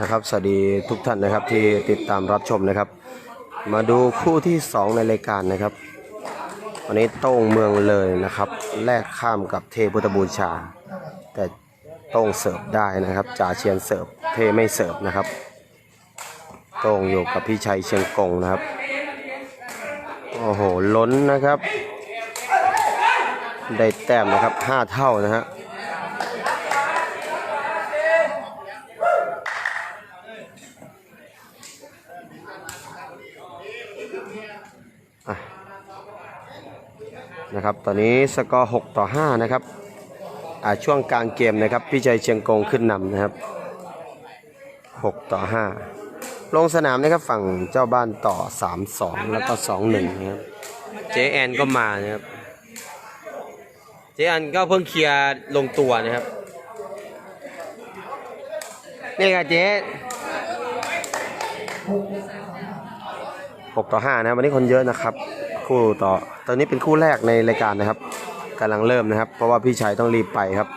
นะครับสวัสดีทุกท่านนะครับที่ติดตามรับชมนะครับ มาดูคู่ที่ 2 ในรายการนะครับ วันนี้โต้งเมืองเลยนะครับแลกข้ามกับเทพุทธบูชา แต่โต้งเสิร์ฟได้นะครับจ่าเชียนเสิร์ฟเทไม่เสิร์ฟนะครับ โต้งอยู่กับพี่ชัยเชียงกงนะครับโอ้โหล้นนะครับ ได้แต้มนะครับ 5 เท่านะฮะ นะครับ ตอนนี้สกอร์6ต่อ 5 นะครับอ่าช่วงกลางเกมนะครับ พี่ชัยเชียงกงขึ้นนำนะครับ 6 ต่อ 5 ลงสนามนะครับฝั่งเจ้าบ้านต่อ 3 2 แล้วก็ 2 1 นะครับ เจแอนก็มานะครับ เจแอนก็เพิ่งเคลียร์ลงตัวนะครับ นี่ค่ะเจ๊หกต่อห้านะครับวันนี้คนเยอะนะครับ คู่ต่อ ตอนนี้เป็นคู่แรกในรายการนะครับกำลังเริ่มนะครับ เพราะว่าพี่ชัยต้องรีบไปครับ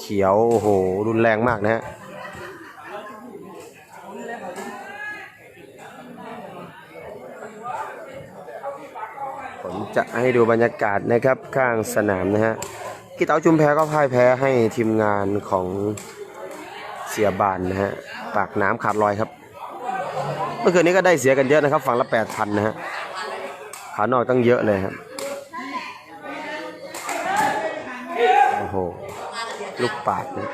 เขียวโอ้โหรุนแรงมากนะฮะผมจะให้ดูบรรยากาศนะครับข้างสนามนะฮะกีเตาจุมแพ้ก็พ่ายแพ้ให้ทีมงานของเสียบานนะฮะปากน้ำขาดลอยครับ เมื่อคืนนี้ก็ได้เสียกันเยอะนะครับ ฝั่งละแปดพันนะฮะ ขานอกตั้งเยอะเลยครับ โอ้โห ลูกปาดนะ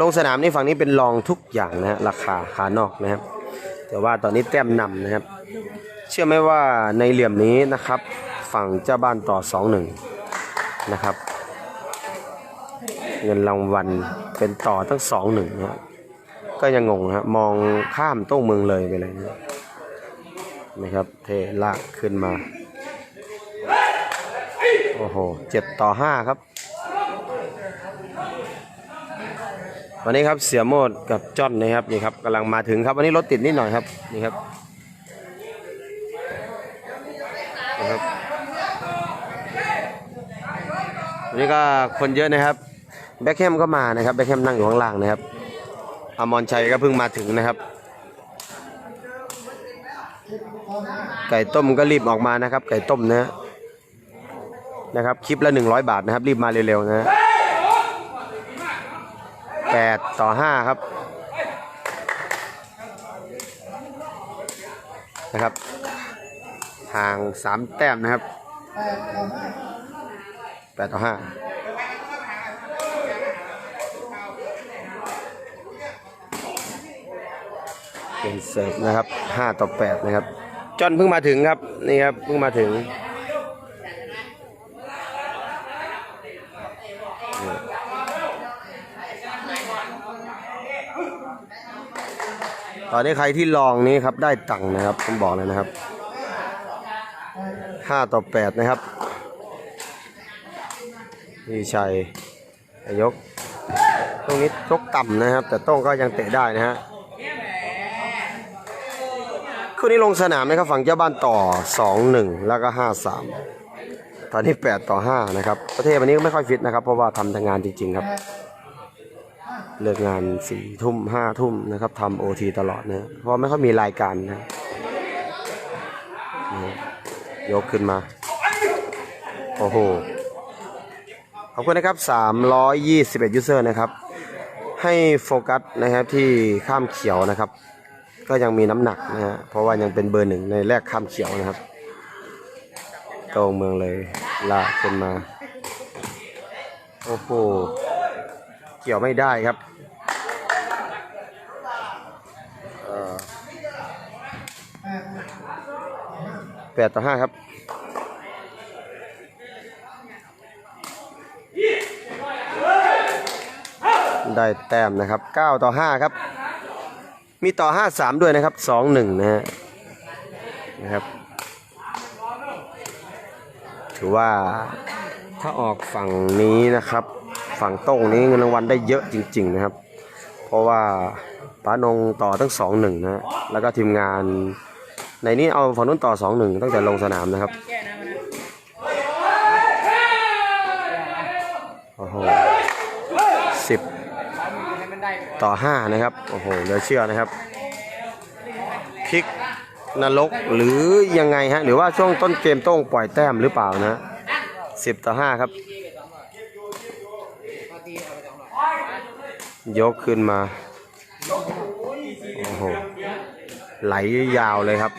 ลงสนามนี่ฝั่งนี้เป็นรองทุกอย่างนะฮะราคาขานอกนะครับ แต่ว่าตอนนี้แต้มนำนะครับ เชื่อไหมว่าในเหลี่ยมนี้นะครับ ฝั่งเจ้าบ้านต่อสองหนึ่งนะครับ เงินรางวัลเป็นต่อทั้งสองหนึ่งนะก็ยังงงนะครับมองข้ามโต้งเมืองเลยไปเลยนะนะครับ เทลากขึ้นมา โอ้โหเจ็ดต่อห้าครับ วันนี้ครับเสียโมดกับจอนนะครับนี่ครับกำลังมาถึงครับวันนี้รถติดนิดหน่อยครับนี่ครับนะครับวันนี้ก็คนเยอะนะครับ แบ็คแฮมก็มานะครับ แบ็คแฮมนั่งอยู่ข้างล่างนะครับอมรชัยก็เพิ่งมาถึงนะครับ ไก่ต้มก็รีบออกมานะครับ ไก่ต้มนะฮะ นะครับคลิปละหนึ่งร้อยบาทนะครับ รีบมาเร็วๆนะฮะแปดต่อห้าครับนะครับห่างสามแต้มนะครับแปดต่อห้าเป็นเสิร์ฟนะครับห้าต่อแปดนะครับจอนเพิ่งมาถึงครับนี่ครับเพิ่งมาถึง ตอนนี้ใครที่ลองนี้ครับได้ตังค์นะครับผมบอกเลยนะครับห้าต่อแปดนะครับพี่ชัยยกตรงนี้ยกต่ำนะครับ แต่ต้องก็ยังเตะได้นะฮะคู่นี้ลงสนามนะครับฝั่งเจ้าบ้านต่อ 2-1 แล้วก็ 5-3 ตอนนี้ 8 ต่อ 5 นะครับ ประเทศวันนี้ก็ไม่ค่อยฟิตนะครับ เพราะว่าทำทำงานจริง ๆ ครับ เลิกงานสี่ทุ่มห้าทุ่มนะครับทำโอทีตลอดนะเพราะไม่ค่อยมีรายการนะยกขึ้นมา โอ้โห ขอบคุณนะครับ 321 ยูเซอร์นะครับ ให้โฟกัสนะครับที่ข้ามเขียวนะครับ ก็ยังมีน้ำหนักนะฮะเพราะว่ายังเป็นเบอร์หนึ่งในแรกข้ามเขียวนะครับโตรงเมืองเลยลากขึ้นมา โอ้โห เกี่ยวไม่ได้ครับ 8 ต่อ 5 ครับได้แต้มนะครับ 9 ต่อ 5 ครับ มีต่อ 5 3 ด้วยนะครับ 2 1 นะฮะนะครับ ถือว่าถ้าออกฝั่งนี้นะครับ ฝั่งโต้งนี้เงินรางวัลได้เยอะจริง ๆ นะครับ เพราะว่าป้านงต่อทั้ง 2 1 นะแล้วก็ทีมงาน ในนี้เอาฝั่งนู้นต่อ2 1ตั้งแต่ลงสนามนะครับโอ้โหสิบต่อ5นะครับโอ้โหเหลือเชื่อนะครับพลิกนรกหรือยังไงฮะหรือว่าช่วงต้นเกมโต้องปล่อยแต้มหรือเปล่านะสิบต่อ5ครับ ยกขึ้นมา โอ้โห ไหลยาวเลยครับ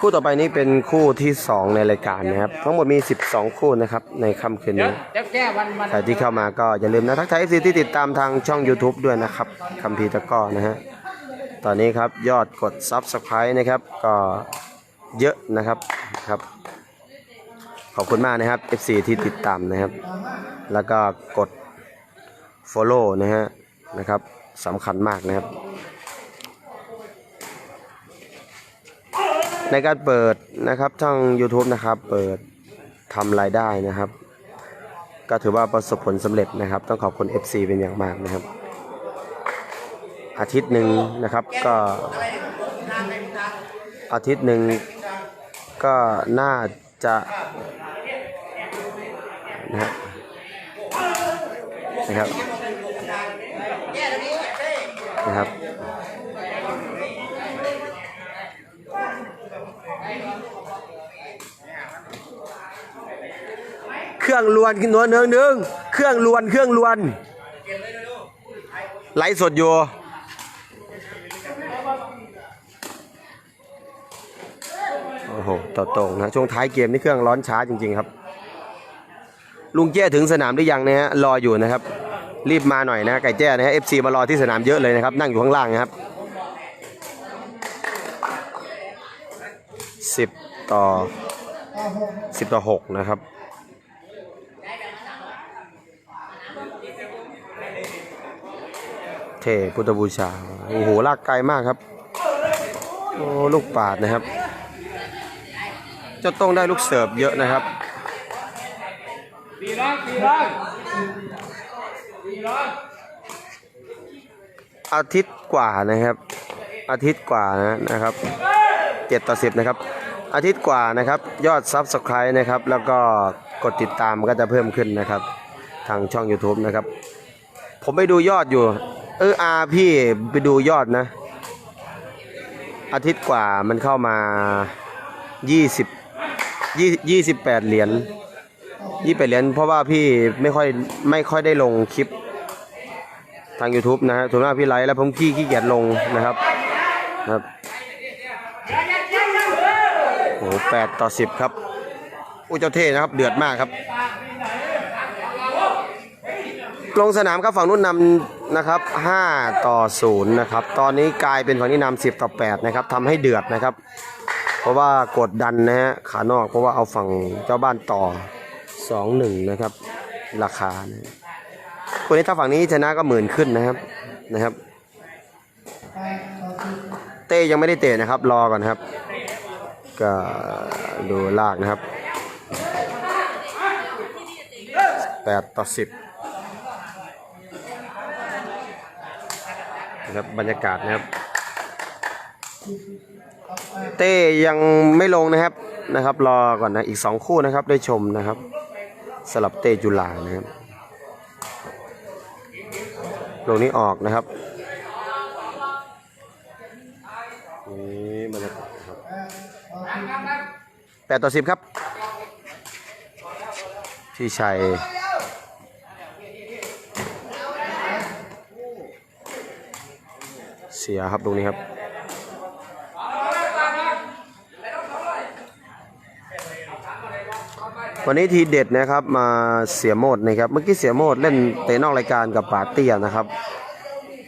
คู่ต่อไปนี้เป็นคู่ที่ 2 ในรายการนะครับ ทั้งหมดมี 12 คู่นะครับ ในค่ำคืนนี้แก้วันวันใครที่เข้ามาก็อย่าลืมนะ ทักทายซีที่ติดตามทางช่อง YouTube ด้วยนะครับคัมพีตะก้อนะฮะตอนนี้ครับยอดกด Subscribe นะครับก็เยอะนะครับครับขอบคุณมากนะครับ FC ที่ติดตามนะครับ แล้วก็กด Follow นะฮะนะครับสำคัญมากนะครับ ในการเปิดนะครับทาง YouTube นะครับ เปิดทำรายได้นะครับ ก็ถือว่าประสบผลสำเร็จนะครับ ต้องขอบคุณ FC เป็นอย่างมากนะครับ อาทิตย์หนึ่งนะครับก็อาทิตย์หนึ่งก็น่าจะนะฮะนะครับนะครับ รื่อง ลวนนวลเนืองนึงเครื่องลวนเครื่องลวนไลฟ์สดอยู่โอ้โหต่อตรงนะช่วงท้ายเกมนี่เครื่องร้อนช้าจริง ๆ ครับ ลุงแจ้ถึงสนามหรือยังนะฮะรออยู่นะครับ รีบมาหน่อยนะไก่แจ้นะฮะ FC มารอที่สนามเยอะเลยนะครับ นั่งอยู่ข้างล่างนะครับสิบต่อสิบต่อหกนะครับ เทพุทธบูชา โอ้โห ลากไกลมากครับ โอ้ ลูกปาดนะครับ จะต้องได้ลูกเสิร์ฟเยอะนะครับสี่ร้อยสี่ร้อยสี่ร้อยอาทิตย์กว่านะครับ อาทิตย์กว่านะนะครับเจ็ดต่อสิบนะครับ อาทิตย์กว่านะครับ ยอดซับสไคร b e นะครับ แล้วก็กดติดตามก็จะเพิ่มขึ้นนะครับ ทางช่อง YouTube นะครับ ผมไปดูยอดอยู่ เอออาพี่ไปดูยอดนะ อาทิตย์กว่ามันเข้ามา20 20 28เหรียญ28เหรียญเพราะว่าพี่ไม่ค่อยไม่ค่อยได้ลงคลิปทาง YouTube นะฮะส่วนมากพี่ไลฟ์แล้วผมขี้ขี้เกียจลงนะครับครับโอ้แปดต่อสิบครับอุ้เจ้าเท่นะครับ เดือดมากครับ ลงสนามครับฝั่งนู้นนำนะครับ5ต่อ0นะครับตอนนี้กลายเป็นฝั่งนี้นำ10 ต่อ8นะครับทำให้เดือดนะครับ เพราะว่ากดดันนะฮะขานอกเพราะว่าเอาฝั่งเจ้าบ้านต่อ 2-1 นะครับ ราคานะคนนี้ถ้าฝั่งนี้ชนะก็หมื่นขึ้นนะครับนะครับ เต้ยังไม่ได้เตะนะครับ รอก่อนครับ ก็ดูลากนะครับ8ต่อ10 นะครับบรรยากาศนะครับ เต้ยังไม่ลงนะครับนะครับ รอก่อนนะอีกสองคู่นะครับได้ชมนะครับสลับเต้จุฬานะครับลงนี้ออกนะครับนี่บรรยากาศครับแปดต่อสิบครับพี่ชัย เสียครับตรงนี้ครับ วันนี้ทีเด็ดนะครับมาเสียโมดนะครับเมื่อกี้เสียโมดเล่นเตะนอกรายการกับปาเตียนะครับ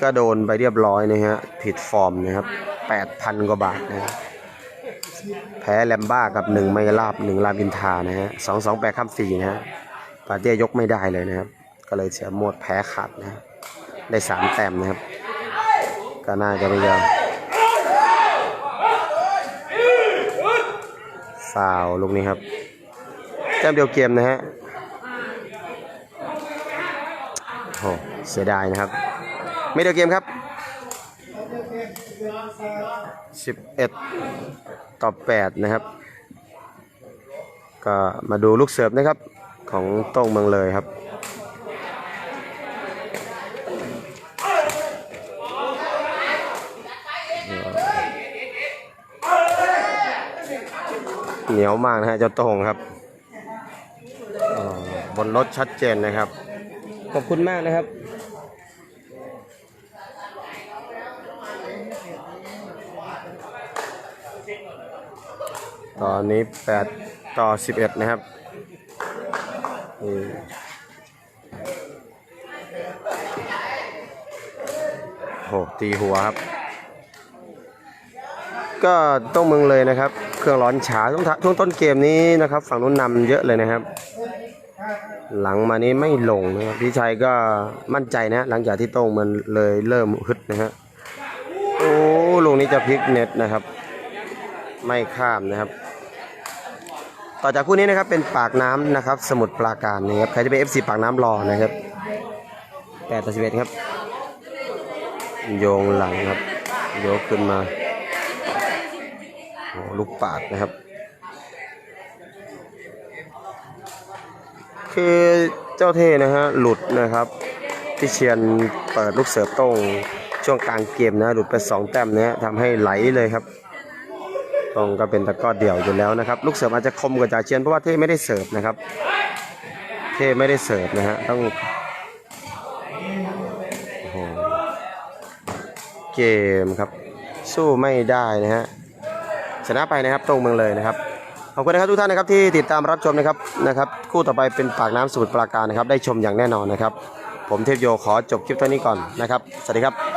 ก็โดนไปเรียบร้อยนะฮะผิดฟอร์มนะครับแปดพันกว่าบาทนะฮะแพ้แลมบ้ากับหนึ่งไมลาบหนึ่งรามอินทานะฮะสองสองแปดข้ามสี่นะฮะปาเตียยกไม่ได้เลยนะครับ ก็เลยเสียโมดแพ้ขาดนะฮะได้สามแต้มนะครับ ก็น่าจะไม่ยอมฟาวล์ลูกนี้ครับแต้มเดียวเกมนะฮะโอ้เสียดายนะครับ ไม่เดียวเกมครับ 11 ต่อ 8 นะครับ ก็มาดูลูกเสิร์ฟนะครับของโต้งเมืองเลยครับ เหนียวมากนะฮะเจ้าโต้งครับบนรถชัดเจนนะครับ ขอบคุณมากนะครับตอนนี้ 8 ต่อ 11 นะครับโหตีหัวครับ ก็ต้องมืองเลยนะครับ เครื่องร้อนช้าช่วงช่วงต้นเกมนี้นะครับ ฝั่งนู้นนำเยอะเลยนะครับ หลังมานี้ไม่ลงนะครับพี่ชัยก็มั่นใจนะ หลังจากที่โต้งมันเลยเริ่มฮึดนะฮะโอ้ลูกนี้จะพลิกเน็ตนะครับ ไม่ข้ามนะครับ ต่อจากคู่นี้นะครับเป็นปากน้ำนะครับ สมุทรปราการนะครับใครจะเป็น FC ปากน้ำรอนะครับ8ต่อ11ครับ โยงหลังครับ โยกขึ้นมา ลูกปาดนะครับ คือเจ้าเท่นะฮะหลุดนะครับที่เชียนเปิดลูกเสิร์ฟต้งช่วงกลางเกมนะหลุดไปสองแต้มนะฮะทำให้ไหลเลยครับ ตรงก็เป็นตะก้อเดี่ยวอยู่แล้วนะครับ ลูกเสิร์ฟอาจจะคมกว่าจ่าเชียนเพราะว่าเท่ไม่ได้เสิร์ฟนะครับ เท่ไม่ได้เสิร์ฟนะฮะต้องเกมครับ สู้ไม่ได้นะฮะ ชนะไปนะครับตรงเมืองเลยนะครับขอบคุณนะครับทุกท่านนะครับที่ติดตามรับชมนะครับนะครับคู่ต่อไปเป็นปากน้ำสมุทรปราการนะครับได้ชมอย่างแน่นอนนะครับ ผมเทพโยขอจบคลิปเท่านี้ก่อนนะครับสวัสดีครับ